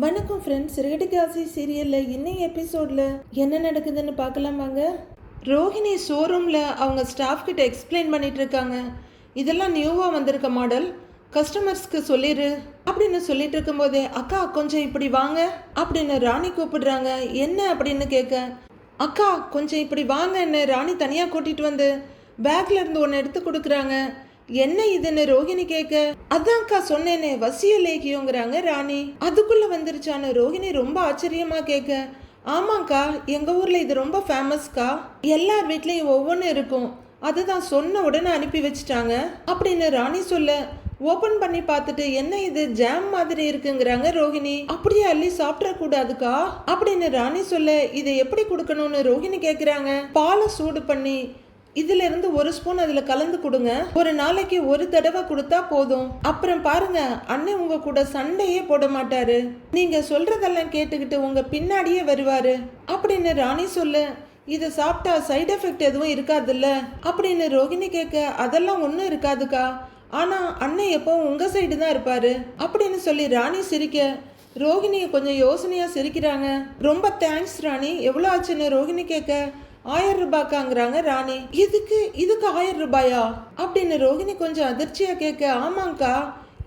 வணக்கம் ஃப்ரெண்ட்ஸ் ரேடிகாசி சீரியலில் இன்னைய எபிசோடில் என்ன நடக்குதுன்னு பார்க்கலாம் வாங்க. ரோஹிணி ஷோரூமில் அவங்க ஸ்டாஃப் கிட்ட எக்ஸ்பிளைன் பண்ணிட்டு இருக்காங்க. இதெல்லாம் நியூவாக வந்திருக்க மாடல் கஸ்டமர்ஸ்க்கு சொல்லிடு அப்படின்னு சொல்லிட்டு இருக்கும்போதே அக்கா கொஞ்சம் இப்படி வாங்க. அப்படின்னு ராணி கூப்பிடுறாங்க. என்ன? அப்படின்னு கேட்க அக்கா கொஞ்சம் இப்படி வாங்கன்னு ராணி தனியாக கூட்டிட்டு வந்து பேக்கில் இருந்து ஒன்று எடுத்து கொடுக்குறாங்க. என்ன இதுன்னு ரோகிணி கேட்க? அதான்க்கா சொன்னேனே வசிய லேகியோங்கிறாங்க ராணி. அதுக்குள்ள வந்துருச்சான்னு ரோகிணி ரொம்ப ஆச்சரியமா கேட்க. ஆமாக்கா எங்க ஊர்ல இது ரொம்ப ஃபேமஸ்க்கா எல்லார் வீட்லயும் ஒவ்வொன்று இருக்கும். அதுதான் சொன்ன உடனே அனுப்பி வச்சுட்டாங்க. அப்படின்னு ராணி சொல்ல ஓபன் பண்ணி பார்த்துட்டு என்ன இது ஜாம் மாதிரி இருக்குங்கிறாங்க ரோகிணி அப்படியே அள்ளி சாப்பிட கூடாதுக்கா? அப்படின்னு ராணி சொல்ல இதை எப்படி கொடுக்கணும்னு ரோஹிணி கேக்குறாங்க. பாலை சூடு பண்ணி இதுல இருந்து ஒரு ஸ்பூன் அதுல கலந்து கொடுங்க. ஒரு நாளைக்கு ஒரு தடவை கொடுத்தா போதும். அப்புறம் பாருங்க அண்ணன் உங்க கூட சண்டையே போட மாட்டாரு. நீங்க சொல்றதெல்லாம் கேட்டுக்கிட்டு உங்க பின்னாடியே வருவாரு. அப்படின்னு ராணி சொல்லு. இதை சாப்பிட்டா சைடு எஃபெக்ட் எதுவும் இருக்காதுல்ல? அப்படின்னு ரோகிணி கேட்க அதெல்லாம் ஒன்றும் இருக்காதுக்கா. ஆனா அண்ணன் எப்பவும் உங்க சைடு தான் இருப்பாரு? அப்படின்னு சொல்லி ராணி சிரிக்க. ரோகிணி கொஞ்சம் யோசனையா சிரிக்கிறாங்க. ரொம்ப தேங்க்ஸ் ராணி. எவ்வளோ ஆச்சுன்னு ரோகிணி கேட்க ஆயிரம் ரூபாய்க்காங்கிறாங்க ராணி. இதுக்கு இதுக்கு ஆயிரம் ரூபாயா? அப்படின்னு ரோகிணி கொஞ்சம் அதிர்ச்சியா கேட்க ஆமாங்க்கா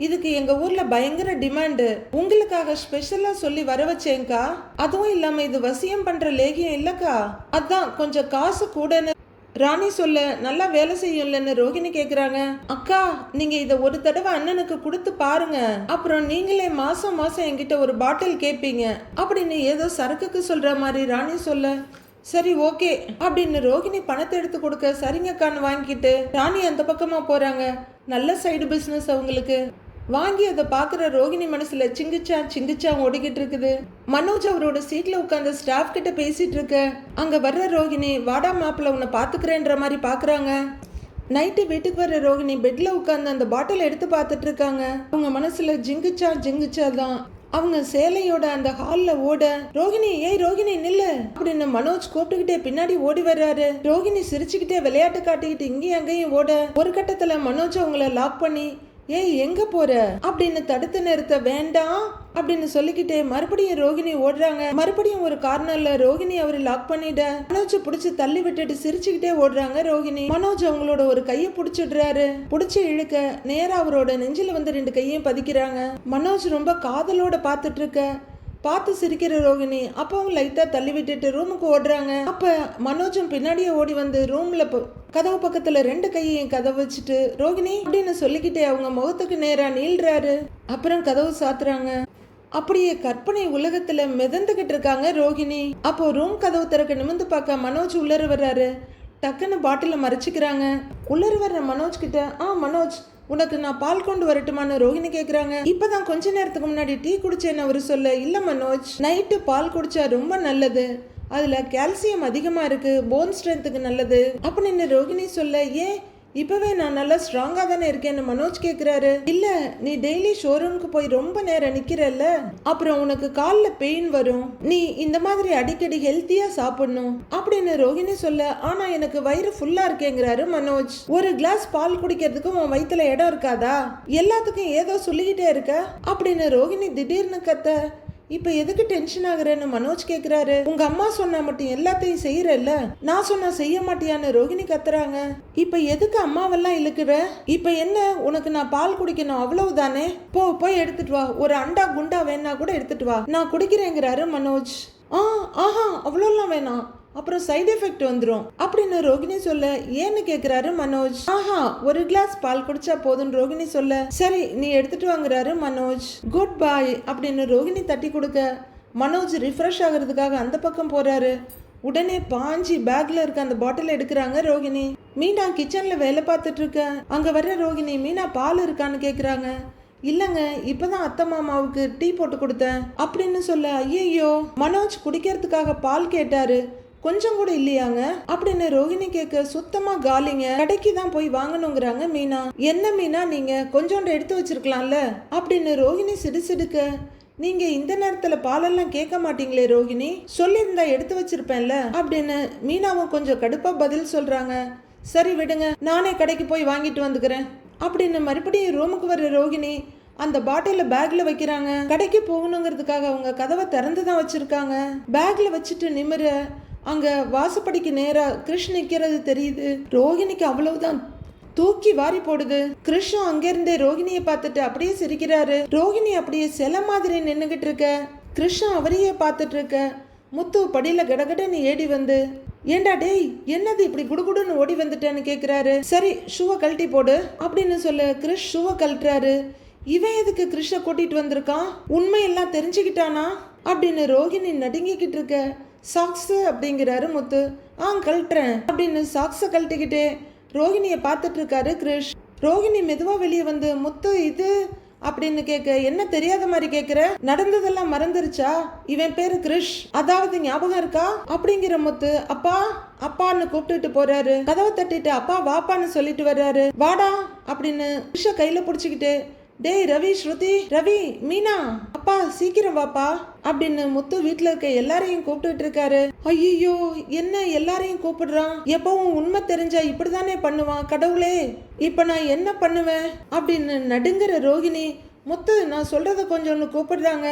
இதுக்கு எங்க ஊர்ல பயங்கர டிமாண்டு. உங்களுக்காக ஸ்பெஷலா சொல்லி வர வச்சேங்க்கா அதுவும் இல்லாம இது வசியம் பண்ற லேகியம் இல்லக்கா. அதான் கொஞ்சம் காசு கூடன்னு. ராணி சொல்ல நல்லா வேலை செய்யும்லன்னு ரோகிணி கேக்குறாங்க. அக்கா நீங்க இத ஒரு தடவை அண்ணனுக்கு கொடுத்து பாருங்க. அப்புறம் நீங்களே மாசம் மாசம் என்கிட்ட ஒரு பாட்டில் கேட்பீங்க அப்படின்னு ஏதோ சரக்குக்கு சொல்ற மாதிரி ராணி சொல்ல சரி ஓகே. அப்படின்னு ரோகிணி பணத்தை எடுத்து கொடுக்க சரிங்கக்கான்னு வாங்கிட்டு ராணி அந்த பக்கமாக போகிறாங்க நல்ல சைடு பிஸ்னஸ் அவங்களுக்கு. வாங்கி அதை பார்க்குற ரோகிணி மனசில் சிங்கிச்சா சிங்கிச்சா ஓடிக்கிட்டு இருக்குது. மனோஜ் அவரோட சீட்டில் உட்காந்து ஸ்டாஃப் கிட்ட பேசிகிட்டு இருக்க. அங்கே வர்ற ரோகிணி வாடா மாப்பிள்ள உன்னை பார்த்துக்கிறேன்ற மாதிரி பார்க்குறாங்க. நைட்டு வீட்டுக்கு வர ரோகிணி பெட்டில் உட்காந்து அந்த பாட்டில் எடுத்து பார்த்துட்டு இருக்காங்க. அவங்க மனசில் ஜிங்குச்சா ஜிங்குச்சா தான். அவங்க சேலையோட அந்த ஹால்ல ஓட ரோகிணி ஏய் ரோகிணி நில்லு. அப்படின்னு மனோஜ் கூப்பிட்டுக்கிட்டே பின்னாடி ஓடி வர்றாரு. ரோகிணி சிரிச்சுக்கிட்டே விளையாட்டு காட்டிக்கிட்டு இங்கேயும் அங்கேயும் ஓட. ஒரு கட்டத்துல மனோஜ் அவங்கள லாக் பண்ணி ஏய் எங்க போற? அப்படின்னு தடுத்து நிறுத்த வேண்டாம் அப்படின்னு சொல்லிக்கிட்டே மறுபடியும் ரோகிணி ஓடுறாங்க. மறுபடியும் ஒரு கார்னர்ல ரோகிணி அவர் லாக் பண்ணிட மனோஜ் புடிச்சு தள்ளி விட்டுட்டு சிரிச்சுக்கிட்டே ஓடுறாங்க ரோகிணி. மனோஜ் அவங்களோட ஒரு கையை புடிச்சிடுறாரு. புடிச்சு இழுக்க நேரா அவரோட நெஞ்சில வந்து ரெண்டு கையையும் பதிக்கிறாங்க. மனோஜ் ரொம்ப காதலோட பாத்துட்டு இருக்க பார்த்து சிரிக்கிற ரோகிணி. அப்பவும் லைட்டாக தள்ளி விட்டுட்டு ரூமுக்கு ஓடுறாங்க. அப்போ மனோஜும் பின்னாடியே ஓடி வந்து ரூமில் கதவு பக்கத்தில் ரெண்டு கையையும் கதவு வச்சுட்டு ரோகிணி அப்படின்னு சொல்லிக்கிட்டே அவங்க முகத்துக்கு நேராக நீள்றாரு. அப்புறம் கதவு சாத்துறாங்க. அப்படியே கற்பனை உலகத்துல மிதந்துகிட்டு இருக்காங்க ரோகிணி. அப்போ ரூம் கதவு திறக்க நிமிந்து பார்க்க மனோஜ் உள்ளர வர்றாரு. டக்குன்னு பாட்டில மறைச்சிக்கிறாங்க. உள்ளர வர்ற மனோஜ் கிட்ட ஆ மனோஜ் உனக்கு நான் பால் கொண்டு வரட்டுமான்னு ரோஹிணி கேட்குறாங்க இப்போதான் கொஞ்ச நேரத்துக்கு முன்னாடி டீ குடிச்சேன்னு அவர் சொல்ல இல்லை மனோஜ் நைட்டு பால் குடிச்சா ரொம்ப நல்லது. அதில் கால்சியம் அதிகமாக இருக்குது போன் ஸ்ட்ரென்த்துக்கு நல்லது. அப்படின்னு ரோஹிணி சொல்ல ஏன் இப்போவே நான் நல்லா ஸ்ட்ராங்காக தானே இருக்கேன்னு மனோஜ் கேட்குறாரு இல்லை நீ டெய்லி ஷோரூம்க்கு போய் ரொம்ப நேரம் நிற்கிறல்ல அப்புறம் உனக்கு காலில் பெயின் வரும். நீ இந்த மாதிரி அடிக்கடி ஹெல்த்தியாக சாப்பிடணும் அப்படின்னு ரோகிணி சொல்ல ஆனால் எனக்கு வயிறு ஃபுல்லாக இருக்கேங்கிறாரு மனோஜ். ஒரு கிளாஸ் பால் குடிக்கிறதுக்கு உன் வயிற்றுல இடம் இருக்காதா? எல்லாத்துக்கும் ஏதோ சொல்லிக்கிட்டே இருக்க? அப்படின்னு ரோகிணி திடீர்னு கத்த இப்போ எதுக்கு டென்ஷன் ஆகுறேன்னு மனோஜ் கேட்குறாரு உங்க அம்மா சொன்னா மட்டும் எல்லாத்தையும் செய்யறல்ல? நான் சொன்னா செய்ய மாட்டியான்னு ரோகிணி கத்துறாங்க. இப்போ எதுக்கு அம்மாவெல்லாம் இழுக்குற இப்போ என்ன? உனக்கு நான் பால் குடிக்கணும் அவ்வளவுதானே? போ போய் எடுத்துட்டு வா. ஒரு அண்டா குண்டா வேணா கூட எடுத்துட்டு வா. நான் குடிக்கிறேங்கிறாரு மனோஜ். ஆ ஆஹா அவ்வளோலாம் வேணாம். அப்புறம் சைடு எஃபெக்ட் வந்துடும் அப்படின்னு ரோகிணி சொல்ல ஏன்னு கேட்குறாரு மனோஜ்? ஆஹா ஒரு கிளாஸ் பால் குடிச்சா போதும் ரோகிணி சொல்ல. சரி நீ எடுத்துட்டு வாங்குறாரு மனோஜ். குட் பாய் அப்படின்னு ரோகிணி தட்டி கொடுக்க மனோஜ் ரிஃப்ரெஷ் ஆகுறதுக்காக அந்த பக்கம் போறாரு. உடனே பாஞ்சி பேக்ல இருக்க அந்த பாட்டில் எடுக்கிறாங்க ரோகிணி. மீனா கிச்சன்ல வேலை பார்த்துட்டு இருக்க. அங்க வர்ற ரோகிணி மீனா பால் இருக்கான்னு கேக்குறாங்க. இல்லங்க இப்பதான் அத்தை மாமாவுக்கு டீ போட்டு கொடுத்தேன். அப்படின்னு சொல்ல ஐயையோ. மனோஜ் குடிக்கிறதுக்காக பால் கேட்டாரு. கொஞ்சம் கூட இல்லையாங்க? அப்படின்னு ரோகிணி கேட்க சுத்தமா காலிங்க. கடைக்கு தான் போய் வாங்கணுங்கிறாங்க மீனா. என்ன மீனா நீங்க? கொஞ்சோண்டு எடுத்து வச்சிருக்கலாம்ல? அப்படின்னு ரோஹிணி சிடுசிடுக்க. நீங்க இந்த நேரத்துல பாலெல்லாம் கேட்க மாட்டீங்களே ரோகிணி. சொல்லியிருந்தா எடுத்து வச்சிருப்பேன்ல. அப்படின்னு மீனாவும் கொஞ்சம் கடுப்பா பதில் சொல்றாங்க. சரி விடுங்க. நானே கடைக்கு போய் வாங்கிட்டு வந்துக்கிறேன். அப்படின்னு மறுபடியும் ரூமுக்கு வர ரோகிணி அந்த பாட்டில பேக்ல வைக்கிறாங்க. கடைக்கு போகணுங்கிறதுக்காக அவங்க கதவை திறந்து தான் வச்சிருக்காங்க. பேக்ல வச்சுட்டு நிமிர அங்கே வாசப்படிக்கு நேராக கிருஷ் நிற்கிறது தெரியுது. ரோகிணிக்கு அவ்வளவுதான். தூக்கி வாரி போடுது. கிருஷ்ணன் அங்கிருந்தே ரோகிணியை பார்த்துட்டு அப்படியே சிரிக்கிறாரு. ரோகிணி அப்படியே சில மாதிரி நின்னுகிட்டு இருக்க. கிருஷ்ணன் அவரையே பார்த்துட்டு இருக்க. முத்து படியில கடகடன்னு ஏடி வந்து ஏண்டா டேய் என்னது இப்படி குடுகுடுன்னு ஓடி வந்துட்டேன்னு கேட்குறாரு சரி ஷூவை கழட்டி போடு அப்படின்னு சொல்ல. கிருஷ் ஷூவை கழட்டுறாரு. இவன் எதுக்கு கிருஷ்ண கூட்டிட்டு வந்திருக்கான்? உண்மையெல்லாம் தெரிஞ்சுக்கிட்டானா? அப்படின்னு ரோகிணி நடுங்கிக்கிட்டு இருக்க. சாக்ஸு அப்படிங்கிறாரு முத்து. ஆ கழட்டுறேன் அப்படின்னு சாக்ஸை கழட்டிக்கிட்டே ரோகிணியை பார்த்துட்டு இருக்காரு கிருஷ். ரோகிணி மெதுவா வெளியே வந்து முத்து இது? அப்படின்னு கேட்க என்ன தெரியாத மாதிரி கேட்குற நடந்ததெல்லாம் மறந்துருச்சா? இவன் பேரு கிருஷ். அதாவது ஞாபகம் இருக்கா? அப்படிங்கிற முத்து அப்பா அப்பான்னு கூப்பிட்டுட்டு போறாரு. கதவை தட்டிட்டு அப்பா வாப்பான்னு சொல்லிட்டு வர்றாரு. வாடா அப்படின்னு கிருஷ கையில புடிச்சுக்கிட்டு டேய் ரவி ஸ்ருதி ரவி மீனா அப்பா சீக்கிரம் வாப்பா அப்படின்னு முத்து வீட்டில் இருக்க எல்லாரையும் கூப்பிட்டுட்டு இருக்காரு. ஐயோ என்ன எல்லாரையும் கூப்பிடுறான்? எப்பவும் உண்மை தெரிஞ்சா இப்படிதானே பண்ணுவான் கடவுளே. இப்ப நான் என்ன பண்ணுவேன்? அப்படின்னு நடுங்குற ரோகிணி முத்து நான் சொல்றத கொஞ்சம் கூப்பிடுறாங்க.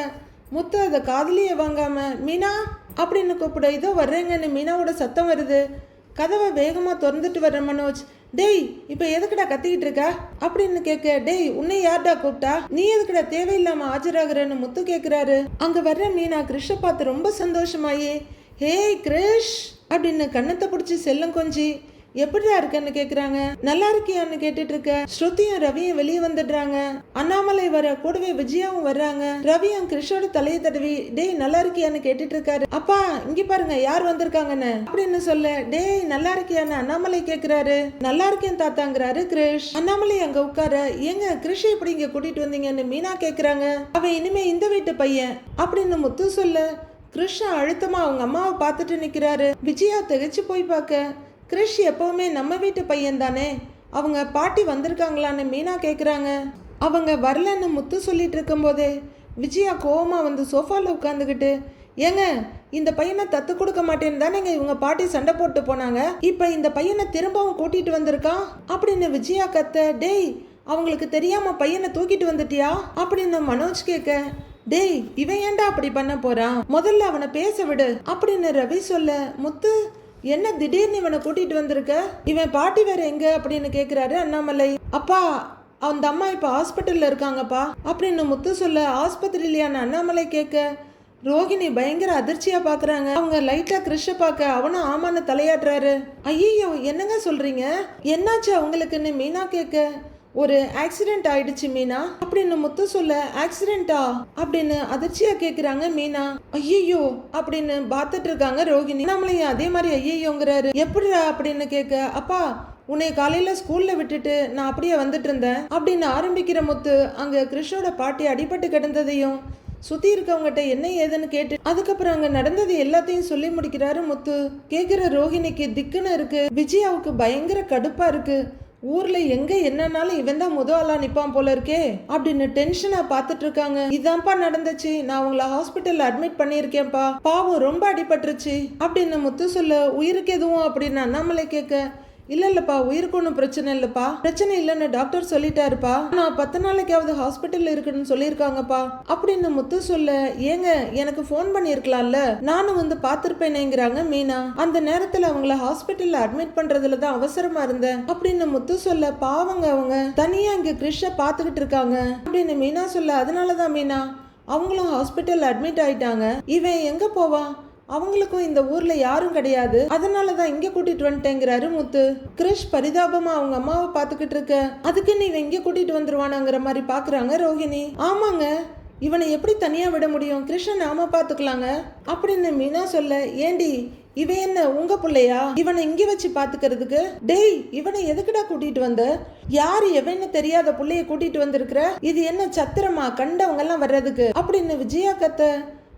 முத்து அதை காதுலயே வாங்காம மீனா அப்படின்னு கூப்பிட. இதோ வர்றேங்கன்னு மீனாவோட சத்தம் வருது. கதவை வேகமா திறந்துட்டு வர்ற மனோஜ். டேய் இப்போ எதுக்குடா கத்திக்கிட்டு இருக்க? அப்படின்னு கேட்க டேய் உன்னை யார்டா கூப்பிட்டா? நீ எதுக்குடா தேவையில்லாம ஆஜராகிறன்னு முத்து கேக்குறாரு. அங்க வர்ற மீனா கிருஷ்ண பார்த்து ரொம்ப சந்தோஷமாயி ஹேய் கிருஷ்! அப்படின்னு கண்ணத்தை பிடிச்சி செல்லம் கொஞ்சி எப்படிடா இருக்கன்னு கேக்குறாங்க. நல்லா இருக்கியான்னு கேட்டுட்டு இருக்க ஸ்ருதியும் ரவியும் வெளியே வந்துடுறாங்க. அண்ணாமலை வர கூடவே விஜயாவும் வர்றாங்க. ரவியும் கிருஷோட தலையை தடவி டேய் நல்லா இருக்கியான்னு கேட்டுட்டு இருக்காரு அப்பா இங்க பாருங்க யார் வந்திருக்காங்கன்னு? அப்படின்னு சொல்ல. டேய் நல்லா இருக்கியான்னு அண்ணாமலை கேக்குறாரு. நல்லா இருக்கேன் தாத்தாங்கிறாரு கிருஷ். அண்ணாமலை அங்க உட்கார ஏங்க கிருஷ் எப்படி இங்க கூட்டிட்டு வந்தீங்கன்னு மீனா கேக்குறாங்க. அவன் இனிமே இந்த வீட்டு பையன். அப்படின்னு முத்து சொல்ல. கிருஷ்ணா அழுத்தமா அவங்க அம்மாவை பார்த்துட்டு நிக்கிறாரு. விஜயா திகச்சு போய் பார்க்க கிருஷ் எப்பவுமே நம்ம வீட்டு பையன் தானே அவங்க பாட்டி வந்திருக்காங்களான்னு மீனா கேட்குறாங்க அவங்க வரலன்னு முத்து சொல்லிட்டு இருக்கும்போதே விஜயா கோவமாக வந்து சோஃபாவில் உட்காந்துக்கிட்டு ஏங்க இந்த பையனை தத்து கொடுக்க மாட்டேன்னு தானேங்க இவங்க பாட்டி சண்டை போட்டு போனாங்க? இப்போ இந்த பையனை திரும்பவும் கூட்டிட்டு வந்திருக்கான்? அப்படின்னு விஜயா கத்த டேய் அவங்களுக்கு தெரியாம பையனை தூக்கிட்டு வந்துட்டியா? அப்படின்னு மனோஜ் கேட்க டேய் இவன் ஏன்டா அப்படி பண்ண போறான்? முதல்ல அவனை பேச விடு. அப்படின்னு ரவி சொல்ல முத்து என்ன திடீர்னு இவனை கூட்டிட்டு வந்திருக்க? இவன் பாட்டி வேற எங்க அப்படின்னு கேக்குறாரு அண்ணாமலை. அப்பா அந்த அம்மா இப்ப ஹாஸ்பிட்டல்ல இருக்காங்கப்பா. அப்படின்னு முத்து சொல்ல ஆஸ்பத்திரியிலையான அண்ணாமலை கேட்க. ரோகிணி பயங்கர அதிர்ச்சியா பாக்குறாங்க. அவங்க லைட்டா கிருஷ்ண பார்க்க அவனும் ஆமான்னு தலையாட்டுறாரு. ஐயோ என்னங்க சொல்றீங்க? என்னாச்சு அவங்களுக்குன்னு மீனா கேட்க. ஒரு ஆக்சிடென்ட் ஆயிடுச்சு மீனா. அப்படின்னு முத்து சொல்ல ஆக்சிடென்ட்டா அப்படின்னு அதிர்ச்சியா கேக்குறாங்க மீனா. ஐயோ அப்படின்னு பார்த்துட்டு இருக்காங்க ரோகிணி. நம்மளையும் அதே மாதிரி ஐயோங்கிறாரு எப்படிடா அப்படின்னு கேட்க அப்பா உன்னை காலையில ஸ்கூல்ல விட்டுட்டு நான் அப்படியே வந்துட்டு இருந்தேன் அப்படின்னு ஆரம்பிக்கிற முத்து அங்க கிருஷ்ணோட பாட்டி அடிபட்டு கிடந்ததையும் சுத்தி இருக்கவங்ககிட்ட என்ன ஏதுன்னு கேட்டு அதுக்கப்புறம் அங்க நடந்தது எல்லாத்தையும் சொல்லி முடிக்கிறாரு முத்து. கேக்குற ரோஹிணிக்கு திக்குன்னு இருக்கு. விஜயாவுக்கு பயங்கர கடுப்பா இருக்கு. ஊர்ல எங்க என்னன்னாலும் இவன் தான் முதல் ஆளா நிப்பான் போல இருக்கே அப்படின்னு டென்ஷனா பாத்துட்டு இருக்காங்க இதான்ப்பா நடந்துச்சு. நான் உங்களை ஹாஸ்பிட்டல்ல அட்மிட் பண்ணியிருக்கேன்ப்பா. பாவம் ரொம்ப அடிபட்டுருச்சு. அப்படின்னு முத்து சொல்ல உயிருக்கு எதுவும்? அப்படின்னு அண்ணாமலை கேட்க இல்ல இல்லப்பா உயிருக்கு ஒன்றும் பிரச்சனை இல்லப்பா. பிரச்சனை இல்லைன்னு டாக்டர் சொல்லிட்டாருப்பா. நான் பத்து நாளைக்காவது ஹாஸ்பிட்டல் இருக்குன்னு சொல்லியிருக்காங்கப்பா. அப்படின்னு முத்து சொல்ல ஏங்க எனக்கு ஃபோன் பண்ணியிருக்கலாம்ல. நானும் வந்து பார்த்துருப்பேனேங்கிறாங்க மீனா. அந்த நேரத்தில் அவங்கள ஹாஸ்பிட்டலில் அட்மிட் பண்றதுல தான் அவசரமா இருந்தேன். அப்படின்னு முத்து சொல்ல பாவங்க அவங்க. தனியா இங்க கிருஷ்ண பார்த்துக்கிட்டு இருக்காங்க. அப்படின்னு மீனா சொல்ல அதனால தான் மீனா. அவங்களும் ஹாஸ்பிட்டல் அட்மிட் ஆயிட்டாங்க. இவன் எங்க போவான்? அவங்களுக்கும் இந்த ஊர்ல யாரும் கிடையாது. அதனால தான் இங்க கூட்டிட்டு வந்துட்டேங்கிறாரு முத்து. கிரிஷ் பரிதாபமா அவங்க அம்மாவை பாத்துக்கிட்டு இருக்க. அதுக்கு நீ இங்க கூட்டிட்டு வந்துருவானாங்கிற மாதிரி பாக்குறாங்க ரோஹிணி. ஆமாங்க. இவனை எப்படி தனியா விட முடியும்? கிருஷ்ணன் நாம பாத்துக்கலாங்க அப்படின்னு மீனா சொல்ல ஏண்டி இவன் என்ன உங்க பிள்ளையா? இவனை இங்க வச்சு பாத்துக்கிறதுக்கு டேய் இவனை எதுக்குடா கூட்டிட்டு வந்த? யாரு எவன்னு தெரியாத பிள்ளைய கூட்டிட்டு வந்திருக்கிற? இது என்ன சத்திரமா? கண்டவங்க எல்லாம் வர்றதுக்கு? அப்படின்னு விஜயா கத்த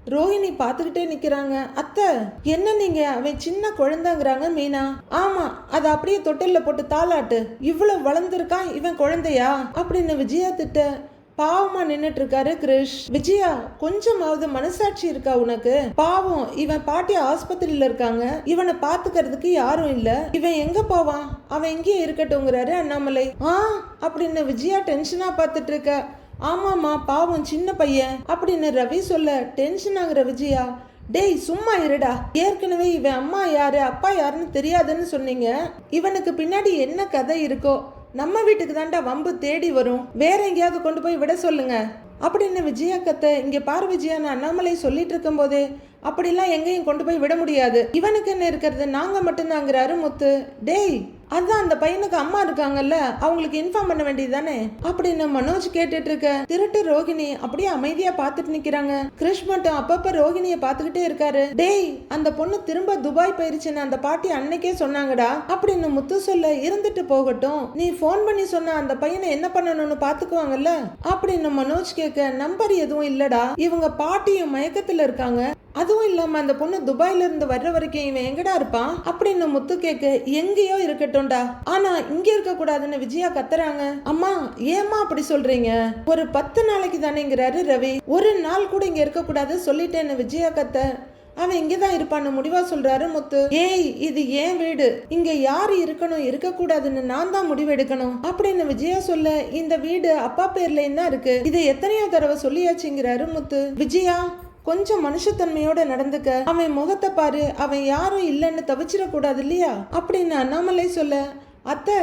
ரோஹிணி பார்த்துக்கிட்டே நிற்கிறாங்க அத்தை என்ன நீங்க? அவன் சின்ன குழந்தைங்கிறாங்க மீனா. ஆமா அதை அப்படியே தொட்டிலில் போட்டு தாளாட்டு. இவ்வளவு வளர்ந்துருக்கான் இவன் குழந்தையா? அப்படின்னு விஜயா திட்ட பாவமா நின்னுட்டு இருக்காரு கிரிஷ். விஜயா கொஞ்சமாவது மனசாட்சி இருக்கா உனக்கு? பாவம் இவன் பாட்டி ஆஸ்பத்திரியில இருக்காங்க. இவனை பாத்துக்கிறதுக்கு யாரும் இல்ல. இவன் எங்க போவான்? அவன் எங்கேயே இருக்கட்டும்ங்கிறாரு அண்ணாமலை. ஆ? அப்படின்னு விஜயா டென்ஷனா பார்த்துட்டு இருக்க. ஆமாம்மா பாவம் சின்ன பையன். அப்படின்னு ரவி சொல்ல டென்ஷன் ஆகுற விஜயா? டேய் சும்மா இருடா. ஏற்கனவே இவன் அம்மா யாரு அப்பா யாருன்னு தெரியாதுன்னு சொன்னீங்க. இவனுக்கு பின்னாடி என்ன கதை இருக்கோ நம்ம வீட்டுக்கு தாண்டா வம்பு தேடி வரும். வேற எங்கேயாவது கொண்டு போய் விட சொல்லுங்க. அப்படின்னு விஜயா கத்தை இங்கே பார் விஜயான்னு அண்ணாமலை சொல்லிட்டு இருக்கும்போதே அப்படிலாம் எங்கேயும் கொண்டு போய் விட முடியாது. இவனுக்கு என்ன இருக்கிறது? நாங்கள் மட்டும்தாங்கிறாரு முத்து. டேய் அதான் அந்த பையனுக்கு அம்மா இருக்காங்கல்ல அவங்களுக்கு இன்ஃபார்ம் பண்ண வேண்டியது தானே அப்படின்னு மனோஜ் கேட்டுட்டு இருக்க? திருட்டு ரோகிணி அப்படியே அமைதியா பார்த்துட்டு நிக்கிறாங்க. கிருஷ் மட்டும் அப்பப்ப ரோகிணிய பார்த்துக்கிட்டே இருக்காரு. டேய் அந்த பொண்ணு திரும்ப துபாய் போயிருச்சுன்னு அந்த பாட்டி அன்னைக்கே சொன்னாங்கடா. அப்படின்னு முத்து சொல்ல இருந்துட்டு போகட்டும். நீ ஃபோன் பண்ணி சொன்ன அந்த பையனை என்ன பண்ணணும்னு பாத்துக்குவாங்கல்ல அப்படின்னு மனோஜ் கேட்க நம்பர் எதுவும் இல்லடா. இவங்க பாட்டியும் மயக்கத்துல இருக்காங்க. அதுவும் இல்லாமல் அந்த பொண்ணு துபாயிலிருந்து வர்ற வரைக்கும் இவன் எங்கடா இருப்பான்? அப்படின்னு முத்து கேட்க எங்கேயோ இருக்கட்டும்டா. ஆனா இங்க இருக்க கூடாதுன்னு விஜயா கத்துறாங்க. அம்மா ஏம்மா அப்படி சொல்றீங்க? ஒரு பத்து நாளைக்கு தானேங்கிறாரு ரவி. ஒரு நாள் கூட இங்க இருக்க கூடாது சொல்லிட்டேன்னு விஜயா கத்த. அவன் இங்கதான் இருப்பான்னு முடிவா சொல்றாரு முத்து. ஏய் இது ஏன் வீடு? இங்க யாரு இருக்கணும்? இருக்க கூடாதுன்னு நான் தான் முடிவெடுக்கணும் அப்படின்னு விஜயா சொல்ல இந்த வீடு அப்பா பேர்லயும் தான் இருக்கு. இதை எத்தனையோ தடவை சொல்லியாச்சுங்கிறாரு முத்து. விஜயா கொஞ்சம் மனுஷத்தன்மையோட நடந்துக்க. அவன் முகத்தை பாரு. அவன் யாரும் இல்லைன்னு தவிச்சிடக்கூடாது இல்லையா அப்படின்னு அண்ணாமலை சொல்ல அத்தை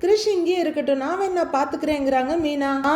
கிருஷ் இங்கேயே இருக்கட்டும். நான் வேணா பாத்துக்கிறேங்கிறாங்க மீனா. ஆ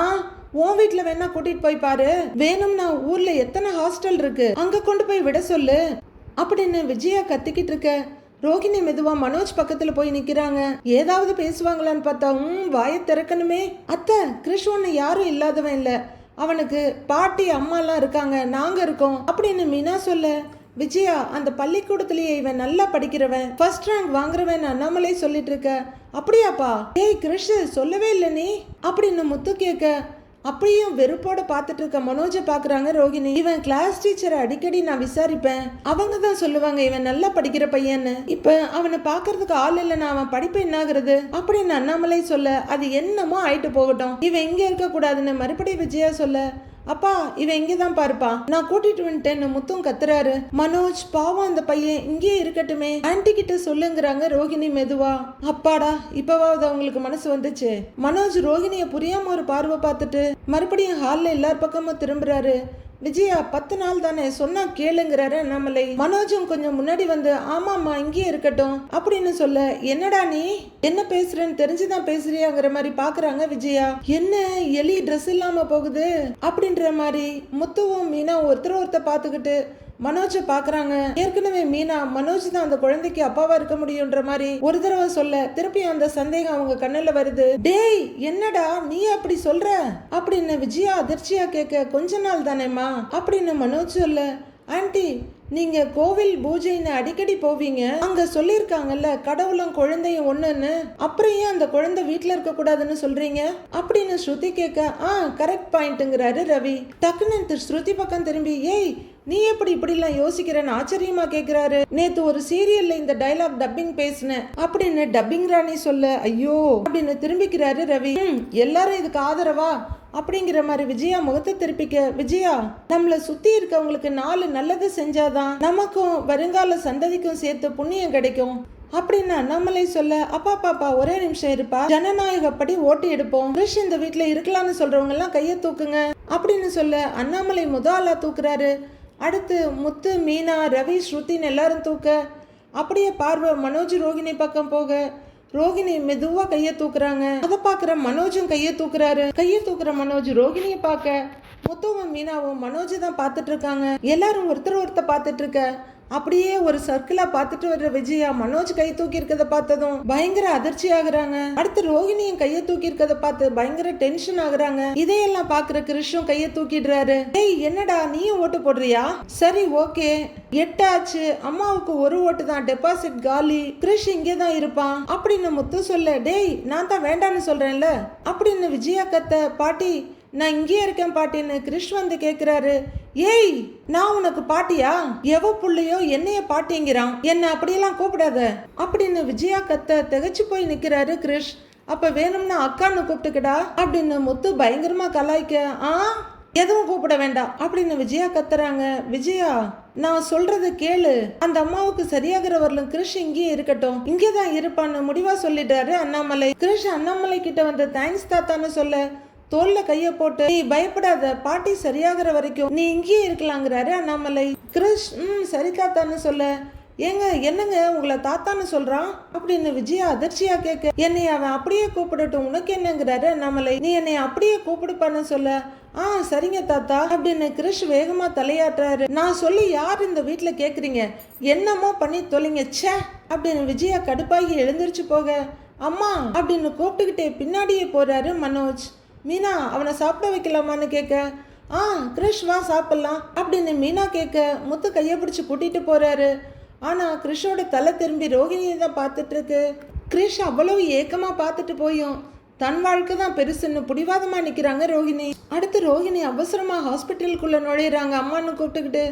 உன் வீட்டுல வேணா கூட்டிட்டு போய் பாரு. வேணும்னா ஊர்ல எத்தனை ஹாஸ்டல் இருக்கு? அங்க கொண்டு போய் விட சொல்லு. அப்படின்னு விஜயா கத்திக்கிட்டு இருக்க ரோகிணி மெதுவா மனோஜ் பக்கத்துல போய் நிக்கிறாங்க. ஏதாவது பேசுவாங்களான்னு பார்த்தா ம் வாயை திறக்கணுமே. அத்தை கிருஷ் ஒன்னு யாரும் இல்லாதவன் இல்லை. அவனுக்கு பாட்டி அம்மாலாம் இருக்காங்க நாங்கள் இருக்கோம். அப்படின்னு மீனா சொல்ல விஜயா அந்த பள்ளிக்கூடத்திலேயே இவன் நல்லா படிக்கிறவன். ஃபர்ஸ்ட் ரேங்க் வாங்குறவன் அண்ணாமலை சொல்லிட்டு இருக்க. அப்படியாப்பா? ஏய் கிருஷ் சொல்லவே இல்லை நீ. அப்படின்னு முத்து கேட்க அப்படியும் வெறுப்போட பார்த்துட்டு இருக்க மனோஜை பார்க்குறாங்க ரோகிணி. இவன் கிளாஸ் டீச்சரை அடிக்கடி நான் விசாரிப்பேன். அவங்க தான் சொல்லுவாங்க இவன் நல்லா படிக்கிற பையன்னு. இப்போ அவனை பார்க்கறதுக்கு ஆள் இல்லைன்னா அவன் படிப்பு என்னாகிறது? அப்படின்னு அண்ணாமலை சொல்ல அது என்னமோ ஆயிட்டு போகட்டும். இவன் இங்கே இருக்கக்கூடாதுன்னு மறுபடியும் விஜயா சொல்ல அப்பா இவன் இங்கே தான் பாருப்பா. நான் கூட்டிட்டு வந்துட்டேன்னு முத்தும் கத்துறாரு. மனோஜ் பாவம் அந்த பையன் இங்கேயே இருக்கட்டுமே. ஆன்டி கிட்ட சொல்லுங்கிறாங்க ரோகிணி மெதுவா. அப்பாடா இப்பவாவது அவங்களுக்கு மனசு வந்துச்சு. மனோஜ் ரோகிணியை புரியாம ஒரு பார்வை பார்த்துட்டு மறுபடியும் ஹால்ல எல்லார் பக்கமும் திரும்புறாரு. விஜயா பத்து நாள் தானே? சொன்னா கேளுங்கிறாரு. அண்ணாமலை மனோஜும் கொஞ்சம் முன்னாடி வந்து ஆமாம்மா இங்கேயே இருக்கட்டும் அப்படின்னு சொல்ல என்னடா நீ? என்ன பேசுறேன்னு தெரிஞ்சுதான் பேசுறியாங்கிற மாதிரி பாக்குறாங்க விஜயா. என்ன எலி ட்ரெஸ் இல்லாம போகுது? அப்படின்ற மாதிரி முத்துவும் மீனா ஒருத்தர் ஒருத்தர் பார்த்துக்கிட்டு மனோஜை பாக்குறாங்க. ஏற்கனவே மீனா மனோஜ் தான் அந்த குழந்தைக்கு அப்பாவா இருக்க முடியும்ன்ற மாதிரி ஒரு தடவை சொல்ல திருப்பியும் அந்த சந்தேகம் அவங்க கண்ணுல வருது. டேய் என்னடா நீ அப்படி சொல்ற? அப்படின்னு விஜயா அதிர்ச்சியா கேட்க கொஞ்ச நாள் தானேம்மா அப்படின்னு மனோஜ் சொல்ல ஆண்டி நீங்க கோவில் பூஜைன்னு அடிக்கடி போவீங்க. அங்க சொல்லியிருக்காங்கல்ல கடவுளும் குழந்தையும் ஒண்ணுன்னு. அப்புறம் ஏன் அந்த குழந்தை வீட்டுல இருக்க கூடாதுன்னு சொல்றீங்க? அப்படின்னு ஸ்ருதி கேட்க ஆ கரெக்ட் பாயிண்ட்டுங்கிறாரு ரவி. டக்குன்னு ஸ்ருதி பக்கம் திரும்பி ஏய் நீ எப்படி இப்படிலாம் யோசிக்கிறேன்னு ஆச்சரியமா கேட்குறாரு நேத்து ஒரு சீரியல்ல இந்த டயலாக் டப்பிங் பேசினேன் அப்படின்னு டப்பிங் ராணி சொல்ல? ஐயோ அப்படின்னு திரும்பிக்கிறாரு ரவி. எல்லாரும் இதுக்கு ஆதரவா? அப்படிங்கிற மாதிரி விஜயா முகத்தை திருப்பிக்க விஜயா நம்மள சுத்தி இருக்கவங்களுக்கு நாலு நல்லது செஞ்சாதான் நமக்கும் வருங்கால சந்ததிக்கும் சேர்த்து புண்ணியம் கிடைக்கும். அப்படின்னா நம்மளே சொல்ல அப்பா பாப்பா ஒரே நிமிஷம் இருப்பா. ஜனநாயகப்படி ஓட்டு எடுப்போம். கிரிஷ் இந்த வீட்டுல இருக்கலாம்னு சொல்றவங்க எல்லாம் கைய தூக்குங்க. அப்படின்னு சொல்ல அண்ணாமலை முத ஆளா தூக்குறாரு. அடுத்து முத்து மீனா ரவி ஸ்ருதின்னு எல்லாரும் தூக்க. அப்படியே பார்வை மனோஜ் ரோகிணி பக்கம் போக. ரோகிணி மெதுவா கைய தூக்குறாங்க. அதை பாக்குற மனோஜும் கைய தூக்குறாரு. கைய தூக்குற மனோஜ் ரோகிணிய பார்க்க. முத்துவும் மீனாவும் மனோஜ் தான் பார்த்துட்டு இருக்காங்க. எல்லாரும் ஒருத்தர் ஒருத்தர் பார்த்துட்டு இருக்க. அப்படியே ஒரு சர்க்கிளா பார்த்துட்டு வர்ற விஜயா மனோஜ் கை தூக்கி இருக்கத பார்த்ததும் பயங்கர அதிர்ச்சி ஆகுறாங்க. அடுத்து ரோகிணியும் கைய தூக்கி இருக்கத பார்த்து பயங்கர டென்ஷன் ஆகுறாங்க. இதையெல்லாம் பாக்குற கிருஷும் கைய தூக்கிடுறாரு. டேய் என்னடா நீயும் ஓட்டு போடுறியா? சரி ஓகே. எட்டாச்சு அம்மாவுக்கு ஒரு ஓட்டு தான் டெபாசிட் காலி. கிருஷ் இங்கே தான் இருப்பான். அப்படின்னு முத்து சொல்ல. டேய் நான் தான் வேண்டான்னு சொல்றேன்ல. அப்படின்னு விஜயா கத்த பாட்டி நான் இங்கேயே இருக்கேன் பாட்டின்னு கிருஷ் வந்து கேட்குறாரு ஏய் நான் உனக்கு பாட்டியா? எவ புள்ளையோ என்னைய பாட்டிங்கிறான். என்ன அப்படியெல்லாம் கூப்பிடாத. அப்படின்னு விஜயா கத்த திகைச்சு போய் நிக்கிறாரு கிருஷ். அப்ப வேணும்னா அக்கான்னு கூப்பிட்டுக்கடா. அப்படின்னு முத்து பயங்கரமா கலாய்க்க ஆ? எதுவும் கூப்பிட வேண்டாம். அப்படின்னு விஜயா கத்துறாங்க. விஜயா நான் சொல்றத கேளு. அந்த அம்மாவுக்கு சரியாகிற வரலும் கிருஷ் இங்கேயே இருக்கட்டும். இங்கே தான் இருப்பான்னு முடிவா சொல்லிட்டாரு அண்ணாமலை. கிருஷ் அண்ணாமலை கிட்ட வந்த தேங்க்ஸ் தாத்தான்னு சொல்ல. தோல்ல கைய போட்டு நீ பயப்படாத பாட்டி சரியாகிற வரைக்கும் நீ இங்கேயே இருக்கலாங்கிறாரு அண்ணாமலை. கிருஷ் ம் சரி தாத்தான்னு சொல்ல. ஏங்க என்னங்க உங்களை தாத்தான்னு சொல்றான்? அப்படின்னு விஜயா அதிர்ச்சியா கேட்க என்னை அவன் அப்படியே கூப்பிடட்டும் உனக்கு என்னங்கிறாரு அண்ணாமலை. நீ என்னை அப்படியே கூப்பிடுப்பான்னு சொல்ல. ஆ சரிங்க தாத்தா அப்படின்னு கிருஷ் வேகமா தலையாட்டுறாரு. நான் சொல்லி யார் இந்த வீட்டில் கேட்குறீங்க என்னமோ பண்ணி தொலைங்க ச்சே அப்படின்னு விஜயா கடுப்பாகி எழுந்திருச்சு போக. அம்மா அப்படின்னு கூப்பிட்டுக்கிட்டே பின்னாடியே போறாரு மனோஜ். மீனா அவனை சாப்பிட வைக்கலாமான்னு கேட்க ஆ கிருஷ் வா சாப்பிட்லாம் அப்படின்னு மீனா கேட்க முத்து கையை பிடிச்சி கூட்டிகிட்டு போகிறாரு ஆனால் கிருஷோட தலை திரும்பி ரோஹிணியை தான் பார்த்துட்ருக்கு கிரிஷ் கிருஷ் அவ்வளவு ஏக்கமாக பார்த்துட்டு போயும். தன் வாழ்க்கை தான் பெருசுன்னு பிடிவாதமாக நிற்கிறாங்க ரோஹிணி. அடுத்து ரோஹிணி அவசரமாக ஹாஸ்பிட்டலுக்குள்ள நுழையிறாங்க அம்மான்னு கூப்பிட்டுக்கிட்டு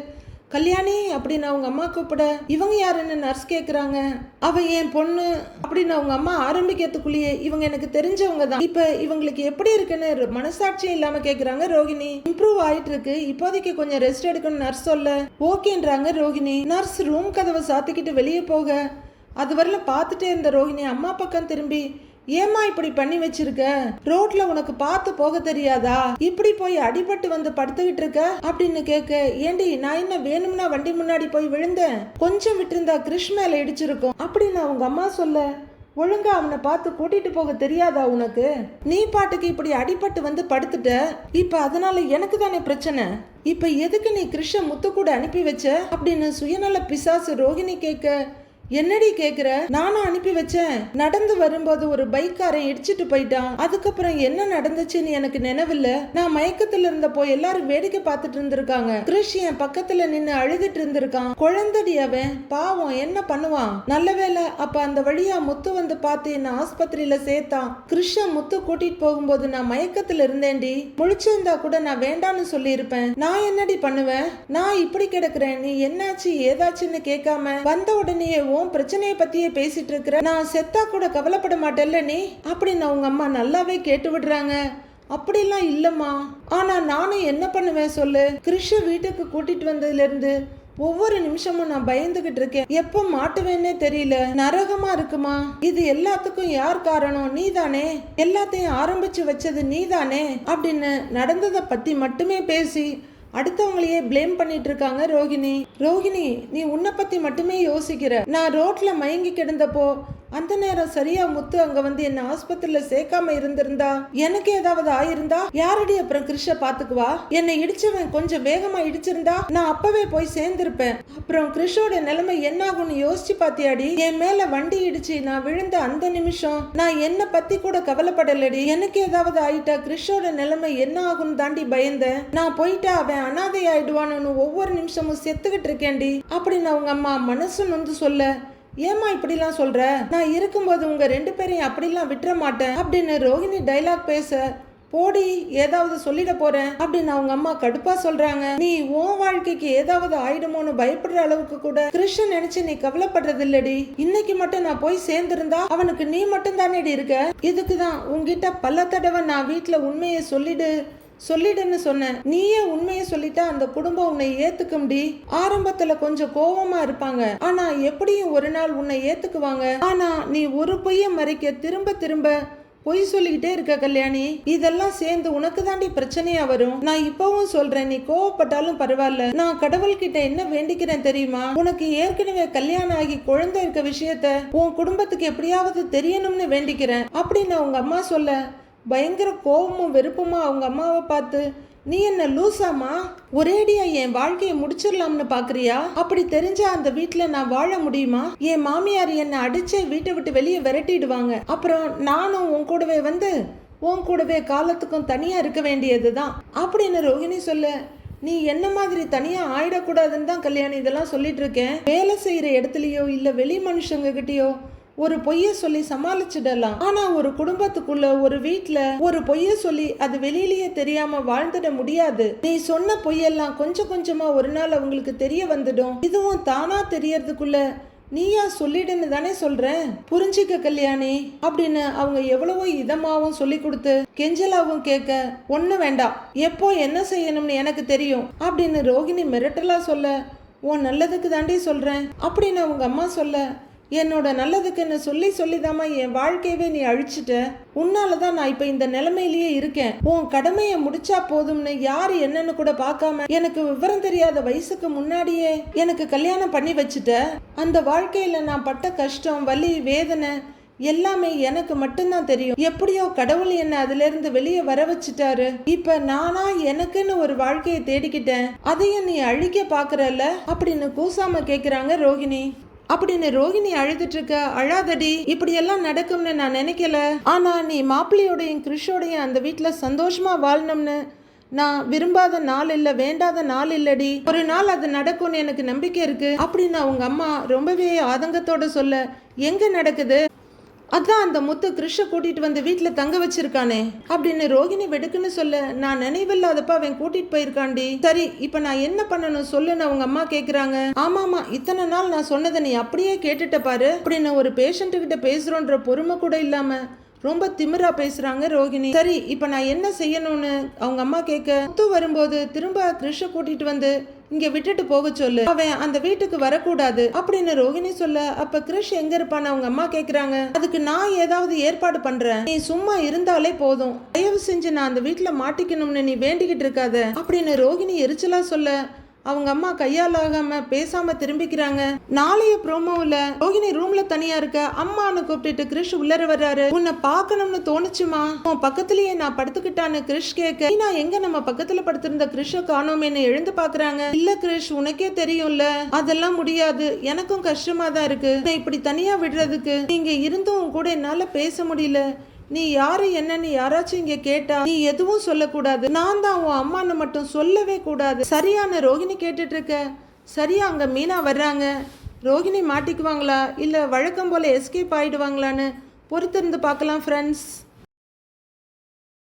கல்யாணி அப்படின்னு அவங்க அம்மா கூப்பிட இவங்க யாருன்னு நர்ஸ் கேட்குறாங்க அவ என் பொண்ணு அப்படின்னு அவங்க அம்மா ஆரம்பிக்கிறதுக்குள்ளேயே இவங்க எனக்கு தெரிஞ்சவங்க தான். இப்போ இவங்களுக்கு எப்படி இருக்குன்னு மனசாட்சியும் இல்லாமல் இல்லாம ரோகிணி. இம்ப்ரூவ் ஆயிட்டு இருக்கு இப்போதைக்கு கொஞ்சம் ரெஸ்ட் எடுக்கணும் நர்ஸ் சொல்ல. ஓகேன்றாங்க ரோகிணி. நர்ஸ் ரூம் கதவை சாத்திக்கிட்டு வெளியே போக. அது வரல பார்த்துட்டே இருந்த ரோகிணி அம்மா பக்கம் திரும்பி ஏம்மா இப்படி பண்ணி வச்சிருக்க? ரோட்ல உனக்கு பார்த்து போக தெரியாதா? இப்படி போய் அடிபட்டு வந்து படுத்துக்கிட்டு இருக்க? அப்படின்னு கேட்க ஏண்டி நான் என்ன வேணும்னா வண்டி முன்னாடி போய் விழுந்தேன்? கொஞ்சம் விட்டுருந்தா கிருஷ் மேல இடிச்சிருக்கும். அப்படின்னு அவங்க அம்மா சொல்ல ஒழுங்கா அவனை பார்த்து கூட்டிட்டு போக தெரியாதா உனக்கு? நீ பாட்டுக்கு இப்படி அடிபட்டு வந்து படுத்துட்ட? இப்ப அதனால எனக்கு தானே பிரச்சனை? இப்ப எதுக்கு நீ கிருஷ்ண முத்து கூட அனுப்பி வச்ச? அப்படின்னு சுயநல பிசாசு ரோகிணி கேட்க என்னடி கேக்குற? நானும் அனுப்பி வச்சேன். நடந்து வரும்போது ஒரு பைக்காரன் இடிச்சிட்டு போயிட்டான். அதுக்கப்புறம் என்ன நடந்துச்சுன்னு எனக்கு நினைவில்ல. நான் மயக்கத்துல இருந்தப்போ எல்லாரும் வேடிக்கை பார்த்துட்டு இருந்திருக்காங்க. கிருஷ் என் பக்கத்துல நின்னு அழுதுட்டு இருந்திருக்கான். குழந்தடி அவன். பாவம் என்ன பண்ணுவான்? நல்ல வேளை அப்ப அந்த வழியா முத்து வந்து பார்த்து என்ன ஆஸ்பத்திரியில சேர்த்தான். கிருஷ்ண முத்து கூட்டிட்டு போகும்போது நான் மயக்கத்துல இருந்தேன்டி. முழிச்சிருந்தா கூட நான் வேண்டான்னு சொல்லி இருப்பேன் நான் என்னடி பண்ணுவேன்? நான் இப்படி கிடக்குறேன். நீ என்னாச்சு ஏதாச்சுன்னு கேட்காம வந்த உடனே உன் பிரச்சனையை பத்தியே பேசிட்டு இருக்கிற. நான் செத்தா கூட கவலைப்பட மாட்டேல்ல நீ? அப்படின்னு அவங்க அம்மா நல்லாவே கேட்டு விடுறாங்க. அப்படிலாம் இல்லம்மா. ஆனா நானும் என்ன பண்ணுவேன் சொல்லு? கிருஷ வீட்டுக்கு கூட்டிட்டு வந்ததுல இருந்து ஒவ்வொரு நிமிஷமும் நான் பயந்துகிட்டு இருக்கேன். எப்ப மாட்டுவேன்னே தெரியல. நரகமா இருக்குமா? இது எல்லாத்துக்கும் யார் காரணம்? நீதானே? எல்லாத்தையும் ஆரம்பிச்சு வச்சது நீதானே? அப்படின்னு நடந்ததை பத்தி மட்டுமே பேசி அடுத்தவங்களையே ப்ளேம் பண்ணிட்டு இருக்காங்க ரோகிணி. ரோகிணி நீ உன்னை பத்தி மட்டுமே யோசிக்கிற. நான் ரோட்ல மயங்கி கிடந்தப்போ அந்த நேரம் சரியா முத்து அங்க வந்து என்ன ஆஸ்பத்திரியில சேர்க்காம இருந்திருந்தா? எனக்கு ஏதாவது ஆயிருந்தா? யாரடி அப்புறம் கிருஷ்ண பாத்துக்குவா? என்னை இடிச்சவன் கொஞ்சம் வேகமா இடிச்சிருந்தா? நான் அப்பவே போய் சேர்ந்திருப்பேன். அப்புறம் கிருஷோட நிலைமை என்ன ஆகும்னு யோசிச்சு பாத்தியாடி? என் மேல வண்டி இடிச்சு நான் விழுந்த அந்த நிமிஷம் நான் என்ன பத்தி கூட கவலைப்படலடி. எனக்கு ஏதாவது ஆயிட்டா கிருஷோட நிலைமை என்ன ஆகும்னு தாண்டி பயந்தேன். நான் போயிட்டா அவன் அனாதை ஆயிடுவான்னு ஒவ்வொரு நிமிஷமும் செத்துக்கிட்டு இருக்கேன்டி. அப்படின்னு அவங்க அம்மா மனசு நொந்து சொல்ல ஏம்மா இப்படிலாம் சொல்ற? நான் இருக்கும்போது உங்க ரெண்டு பேரையும் அப்படிலாம் விட்டுற மாட்டேன் அப்படின்னு ரோஹிணி டைலாக் பேச போடி ஏதாவது சொல்லிட போறேன் அப்படின்னு அவங்க அம்மா கடுப்பா சொல்றாங்க. நீ உன் வாழ்க்கைக்கு ஏதாவது ஆயிடுமோன்னு பயப்படுற அளவுக்கு கூட கிருஷ்ணன் நினைச்சு நீ கவலைப்படுறது இல்லடி இன்னைக்கு மட்டும் நான் போய் சேர்ந்திருந்தா அவனுக்கு நீ மட்டும் தானேடி இருக்க? இதுக்கு தான் பல தடவை நான் வீட்டுல உண்மையை சொல்லிடு சொல்லிடுன்னு சொன்னேன். நீயே உண்மையை சொல்லிட்டா அந்த குடும்பம் உன்னை ஏத்துக்கும்டி. ஆரம்பத்துல கொஞ்சம் கோபமா இருப்பாங்க. ஆனா எப்படியும் ஒரு நாள் உன்னை ஏத்துக்குவாங்க. ஆனா நீ ஒரு பொய்ய மறைக்க திரும்ப திரும்ப பொய் சொல்லிக்கிட்டே இருக்க கல்யாணி. இதெல்லாம் சேர்ந்து உனக்கு தாண்டி பிரச்சனையா வரும். நான் இப்பவும் சொல்றேன் நீ கோவப்பட்டாலும் பரவாயில்ல. நான் கடவுள்கிட்ட என்ன வேண்டிக்கிறேன் தெரியுமா? உனக்கு ஏற்கனவே கல்யாணம் ஆகி குழந்தை இருக்க விஷயத்த உன் குடும்பத்துக்கு எப்படியாவது தெரியணும்னு வேண்டிக்கிறேன். அப்படின்னு உங்க அம்மா சொல்ல பயங்கர கோபமும் வெறுப்புமா அவங்க அம்மாவை பார்த்து நீ என்ன லூசாமா ஒரேடியா என் வாழ்க்கையை முடிச்சிடலாம்னு பாக்குறியா? அப்படி தெரிஞ்சா அந்த வீட்டுல நான் வாழ முடியுமா? என் மாமியார் என்னை அடிச்சே வீட்டை விட்டு வெளியே விரட்டிடுவாங்க. அப்புறம் நானும் உன் கூடவே வந்து உன் கூடவே காலத்துக்கும் தனியா இருக்க வேண்டியதுதான். அப்படின்னு ரோஹிணி சொல்ல நீ என்ன மாதிரி தனியா ஆயிடக்கூடாதுன்னு தான் கல்யாணி இதெல்லாம் சொல்லிட்டு இருக்கேன். வேலை செய்யற இடத்துலயோ இல்ல வெளி மனுஷங்க கிட்டயோ ஒரு பொய்ய சொல்லி சமாளிச்சிடலாம். ஆனா ஒரு குடும்பத்துக்குள்ள ஒரு வீட்டுல ஒரு பொய்ய சொல்லி அது வெளியிலேயே தெரியாம வாழ்ந்துட முடியாது. நீ சொன்ன பொய்யெல்லாம் கொஞ்சம் கொஞ்சமா ஒரு நாள் அவங்களுக்கு தெரிய வந்துடும். இதுவும் தானா தெரியறதுக்குள்ள நீயா சொல்லிடுன்னு தானே சொல்றேன்? புரிஞ்சுக்க கல்யாணி அப்படின்னு அவங்க எவ்வளவோ இதமாவும் சொல்லி கொடுத்து கெஞ்சலாவும் கேட்க ஒண்ணு வேண்டாம். எப்போ என்ன செய்யணும்னு எனக்கு தெரியும் அப்படின்னு ரோகிணி மிரட்டலா சொல்ல உன் நல்லதுக்கு தாண்டி சொல்றேன் அப்படின்னு அவங்க அம்மா சொல்ல என்னோட நல்லதுக்குன்னு சொல்லி சொல்லிதாம்மா என் வாழ்க்கையவே நீ அழிச்சிட்ட. உன்னால தான் நான் இப்போ இந்த நிலைமையிலேயே இருக்கேன். உன் கடமையை முடிச்சா போதும்னு யாரு என்னன்னு கூட பார்க்காம எனக்கு விவரம் தெரியாத வயசுக்கு முன்னாடியே எனக்கு கல்யாணம் பண்ணி வச்சுட்ட. அந்த வாழ்க்கையில நான் பட்ட கஷ்டம் வலி வேதனை எல்லாமே எனக்கு மட்டும்தான் தெரியும். எப்படியோ கடவுள் என்ன அதுல இருந்து வெளியே வர வச்சுட்டாரு. இப்ப நானா எனக்குன்னு ஒரு வாழ்க்கையை தேடிக்கிட்டேன். அதையும் நீ அழிக்க பாக்குறல்ல அப்படின்னு கூசாம கேக்குறாங்க ரோகிணி. அப்படின்னு ரோகிணி அழுதுட்டு இருக்க அழாதடி இப்படி எல்லாம் நடக்கும்னு நான் நினைக்கல. ஆனா நீ மாப்பிள்ளையோடையும் கிறிஷோடையும் அந்த வீட்டுல சந்தோஷமா வாழணும்னு. நான் விரும்பாத நாள் இல்லை வேண்டாத நாள் இல்லடி. ஒரு நாள் அது நடக்கும்னு எனக்கு நம்பிக்கை இருக்கு. அப்படின்னு அவங்க அம்மா ரொம்பவே ஆதங்கத்தோட சொல்ல எங்க நடக்குது? அதான் அந்த முத்து கிருஷ்ண கூட்டிட்டு வந்து வீட்டில் தங்க வச்சிருக்கானே. அப்படின்னு ரோகிணி வெடுக்குன்னு சொல்ல நான் நினைவில்லாதப்ப அவன் கூட்டிட்டு போயிருக்காண்டி. சரி இப்போ நான் என்ன பண்ணணும் சொல்லுன்னு அவங்க அம்மா கேக்குறாங்க. ஆமாமா இத்தனை நாள் நான் சொன்னதை நீ அப்படியே கேட்டுட்ட பாரு அப்படின்னு ஒரு பேஷண்ட் கிட்ட பேசுறோன்ற பொறுமை கூட இல்லாம ரொம்ப திமிரா பேசுறாங்க ரோகிணி. சரி இப்போ நான் என்ன செய்யணும்னு? அவங்க அம்மா கேட்க முத்து வரும்போது திரும்ப கிருஷ்ண கூட்டிட்டு வந்து இங்க விட்டுட்டு போக சொல்லு. அவன் அந்த வீட்டுக்கு வரக்கூடாது அப்படின்னு ரோகிணி சொல்ல அப்ப கிருஷ் எங்க இருப்பான்னு அவங்க அம்மா கேக்குறாங்க. அதுக்கு நான் ஏதாவது ஏற்பாடு பண்றேன். நீ சும்மா இருந்தாலே போதும். தயவு செஞ்சு நான் அந்த வீட்டுல மாட்டிக்கணும்னு நீ வேண்டிக்கிட்டு இருக்காத அப்படின்னு ரோகிணி எரிச்சலா சொல்ல அவங்க அம்மா கையால் ஆகாம பேசாம திரும்பிக்கிறாங்க. நாளைய ப்ரோமோவில் ரோஹிணி ரூம்ல தனியா இருக்க அம்மான்னு கூப்பிட்டுட்டு கிரிஷ் உள்ளர வர்றாரு. உன்னை பார்க்கணும்னு தோணுச்சுமா? உன் பக்கத்துலயே நான் படுத்துக்கிட்டான்னு கிரிஷ் கேட்க நான் எங்க நம்ம பக்கத்துல படுத்திருந்த கிரிஷ காணோமேன்னு எழுந்து பாக்குறாங்க. இல்ல கிரிஷ் உனக்கே தெரியும்ல. அதெல்லாம் முடியாது. எனக்கும் கஷ்டமா தான் இருக்கு இப்படி தனியா விடுறதுக்கு நீங்க இருந்தும் கூட என்னால பேச முடியல. நீ யாரு என்னன்னு யாராச்சும் இங்க கேட்டா நீ எதுவும் சொல்லக்கூடாது. நான் தான் உன் அம்மான்னு மட்டும் சொல்லவே கூடாது. சரியான ரோகிணி கேட்டுட்டு இருக்க சரியா அங்க மீனா வர்றாங்க. ரோகிணி மாட்டிக்குவாங்களா? இல்ல வழக்கம் போல எஸ்கேப் ஆயிடுவாங்களான்னு பொறுத்திருந்து பார்க்கலாம் ஃப்ரெண்ட்ஸ்